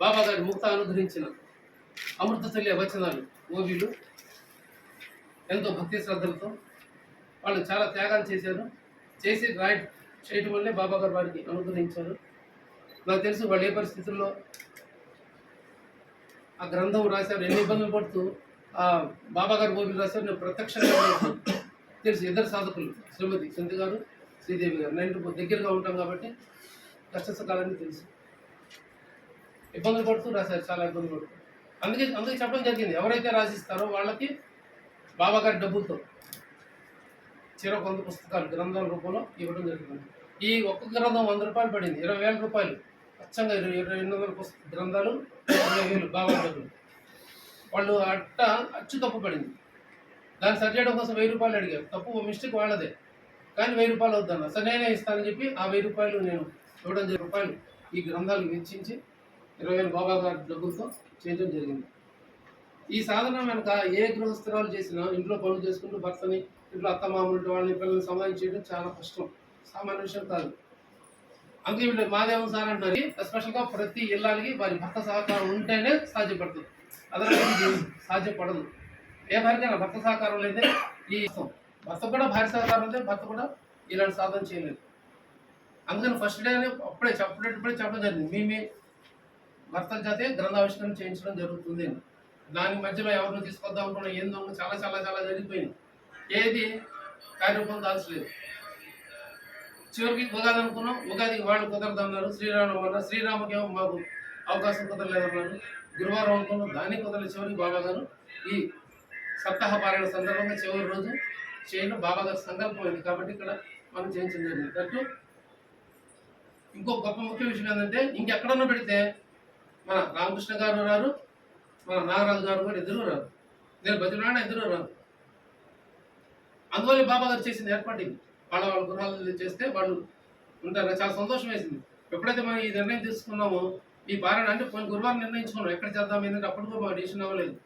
బాబా గారి ముక్త అనుగ్రహించిన అమృత తల్లి వచనాలు ఓబీలు ఎంతో భక్తి శ్రద్ధలతో వాళ్ళు చాలా త్యాగాలు చేశారు. చేసి రాయ చేయటం వల్లే బాబా గారు వారికి అనుగ్రహించారు. నాకు తెలుసు వాళ్ళు ఏ పరిస్థితుల్లో ఆ గ్రంథం రాశారు ఎన్ని ఇబ్బందులు పడుతూ ఆ బాబా గారు ఓబీలు రాశారు నేను ప్రత్యక్షంగా తెలుసు. ఇద్దరు సాధకులు శ్రీమతి సింధు గారు శ్రీదేవి గారు. నేను దగ్గరగా ఉంటాం కాబట్టి కష్ట సుఖాలన్నీ తెలుసు. ఇబ్బందులు పడుతూ సార్ చాలా ఇబ్బంది పడుతూ అందుకే అందుకే చెప్పడం జరిగింది. ఎవరైతే రాసిస్తారో వాళ్ళకి బాబా గారి డబ్బులతో చిర కొంత పుస్తకాలు గ్రంథాల రూపంలో ఇవ్వడం జరుగుతుంది ఈ ఒక్క గ్రంథం వంద రూపాయలు పడింది ఇరవై వేల రూపాయలు. అచ్చంగా ఇరవై ఇరవై ఎనిమిది వందల గ్రంథాలు ఇరవై వేలు బాబా డబ్బులు వాళ్ళు అట్ట అచ్చు తప్పు పడింది. దాన్ని సరి చేయడం కోసం వెయ్యి రూపాయలు అడిగారు. తప్పు మిస్టేక్ వాళ్ళదే. కానీ వెయ్యి రూపాయలు వద్దన్న సరే నేనే ఇస్తానని చెప్పి ఆ వెయ్యి రూపాయలు నేను ఇవ్వడం రూపాయలు ఈ గ్రంథాలు వెచ్చించి ఇరవై వేల బాబా గారి డబ్బులతో చేయడం జరిగింది. ఈ సాధన వెనక ఏ గృహస్థిరాలు చేసినా ఇంట్లో పనులు చేసుకుంటూ భర్తని ఇంట్లో అత్తమామలు వాళ్ళని పిల్లల్ని సమాధానం చేయడం చాలా కష్టం. సామాన్య విషయం కాదు. అందుకే వీళ్ళు మాదేవం సార్ అంటారు ఎస్పెషల్గా ప్రతి ఇళ్ళకి వారి భర్త సహకారం ఉంటేనే సాధ్యపడుతుంది. అదనంగా సాధ్యపడదు. ఏ భార్యకైనా భర్త సహకారం లేదే ఈ భర్త కూడా భార్య సహకారం ఉంటే భర్త కూడా ఇలాంటి సాధన చేయలేదు. అందుకని ఫస్ట్ డే అప్పుడే చెప్పేటప్పుడే చెప్పడం జరిగింది. మీ మీ భర్తల చేతే గ్రంథావిష్కరణ చేయించడం జరుగుతుంది. దాని మధ్యలో ఎవరిని తీసుకొద్దాం అనుకున్నా ఏందో చాలా చాలా చాలా జరిగిపోయింది. ఏది? కార్యరూపం దాల్చలేదు. చివరికి ఉగాది అనుకున్నాం. ఉగాదికి వాళ్ళు కుదరదు అన్నారు శ్రీరామ అన్నారు. శ్రీరామకి ఏమో మాకు అవకాశం కుదరలేదన్నారు. గురువారం అనుకున్నాం. దాన్ని కుదరలేదు చివరికి బాబా గారు ఈ సప్తాహ పారాయణ సందర్భంగా చివరి రోజు చేయడం బాబా గారి సంకల్పం అయింది. కాబట్టి ఇక్కడ మనం చేయించడం జరిగింది. దట్టు ఇంకో గొప్ప ముఖ్య విషయం ఏంటంటే ఇంకెక్కడన్నా పెడితే మన రామకృష్ణ గారు రారు మన నాగరాజు గారు కూడా ఇద్దరు రారు. నేను బతిలాడిన ఇద్దరు రారు. అందువల్ల బాబా గారు చేసింది ఏర్పాటు వాళ్ళ వాళ్ళ గృహాలు చేస్తే వాళ్ళు ఉంటారు. నాకు చాలా సంతోషం వేసింది. ఎప్పుడైతే మనం ఈ నిర్ణయం తీసుకున్నామో ఈ భార్య అంటే కొన్ని గురువారం నిర్ణయించుకున్నాం. ఎక్కడ చేద్దాం ఏంటంటే అప్పుడు కూడా మాకు డిసిషన్ అవ్వలేదు.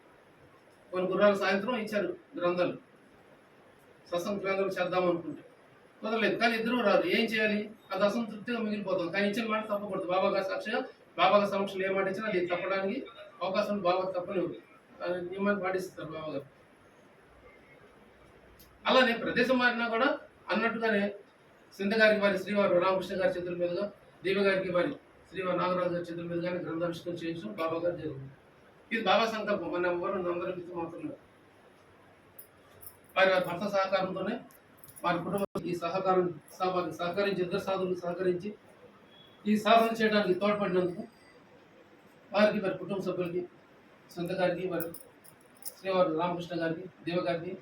కొన్ని గురువారం సాయంత్రం ఇచ్చారు గ్రంథాలు. సత్సంగ గ్రంథాలు చేద్దాం అనుకుంటే. కుదరలేదు. కానీ ఇద్దరు రాదు ఏం చేయాలి? అది అసంతృప్తిగా మిగిలిపోతాం. కానీ ఇచ్చిన మాట తప్పకూడదు. బాబా గారు సాక్షిగా బాబా సమక్షంలో ఏ ఇచ్చినా అది తప్పడానికి అవకాశం బాబా తప్పని నియమాన్ని పాటిస్తారు బాబాగారు అలానే ప్రదేశం మారినా కూడా అన్నట్టుగానే సింధ గారికి వారి శ్రీవారు రామకృష్ణ గారి చేతుల మీదుగా దేవి గారికి వారి శ్రీవారి నాగరాజు గారి చేతుల మీదుగానే గ్రంథావిష్కరణ చేయించడం బాబా గారు జరిగింది. ఇది బాబా సంకల్పం. మన ఎవరు అందరి మాత్రమే. వారి వారి భర్త సహకారంతోనే వారి కుటుంబం ఈ సహకారం సహకరించి ఇద్దరు సాధువులు సహకరించి ఈ సాధన చేయడానికి తోడ్పడినందుకు వారికి వారి కుటుంబ సభ్యులకి సొంత గారికి వారి శ్రీవారి రామకృష్ణ గారికి దేవ గారికి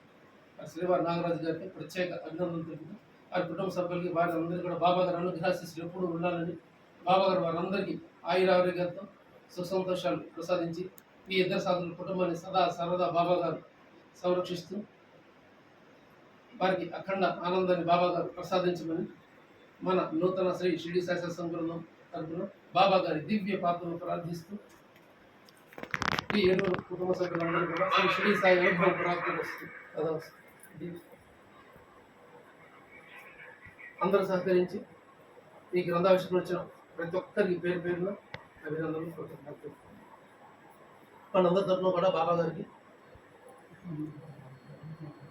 వారి శ్రీవారి నాగరాజు గారికి ప్రత్యేక అభినందనలు తెలుపుతూ వారి కుటుంబ సభ్యులకి వారి అందరికీ కూడా బాబా గారు అనుగ్రహాశిస్సులు ఎప్పుడు ఉండాలని బాబా గారు వారందరికీ ఆయురారోగ్యంతో సుఖ సంతోషాలు ప్రసాదించి ఈ ఇద్దరు సాధుల కుటుంబాన్ని సదా సరదా బాబా గారు సంరక్షిస్తూ వారికి అఖండ ఆనందాన్ని బాబా గారు ప్రసాదించమని మన నూతన శ్రీ షిడి శాసన బృందం తరపున బాబా గారి దివ్య పాత్రను ప్రార్థిస్తూ ఈ ఏడు కుటుంబ సభ్యులందరూ కూడా శ్రీ షిడి సాయి అనుభవం ప్రాప్తి అందరూ సహకరించి ఈ గ్రంథావిష్కరణ వచ్చిన ప్రతి ఒక్కరికి పేరు పేరున అభినందనలు కృతజ్ఞతలు. మనందరి తరఫున కూడా బాబా గారికి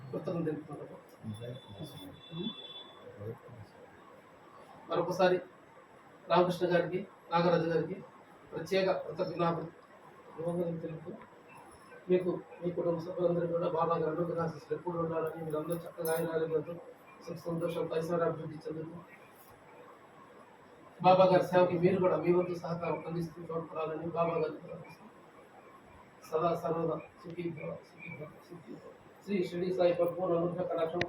కృతజ్ఞతలు తెలుపుతున్నాం మరొకసారి రామకృష్ణ గారికి నాగరాజు గారికి ప్రత్యేక కృతజ్ఞతలు. తెలుపు. మీకు మీ కుటుంబ సభ్యులందరూ కూడా బాబా గారు అనుగ్రహాశిస్సులు ఎప్పుడు ఉండాలని మీరు చక్కగా ఆరోగ్యంతో సుఖ సంతోషం పరిసర అభివృద్ధి చెందుతూ బాబా గారి సేవకి మీరు కూడా మీ వంతు సహకారం అందిస్తూ తోడ్పడాలని బాబా గారు సదా సర్వదా సుఖీ సుఖీ శ్రీ షిరిడి సాయి పరిపూర్ణ అనుగ్రహ కటాక్షం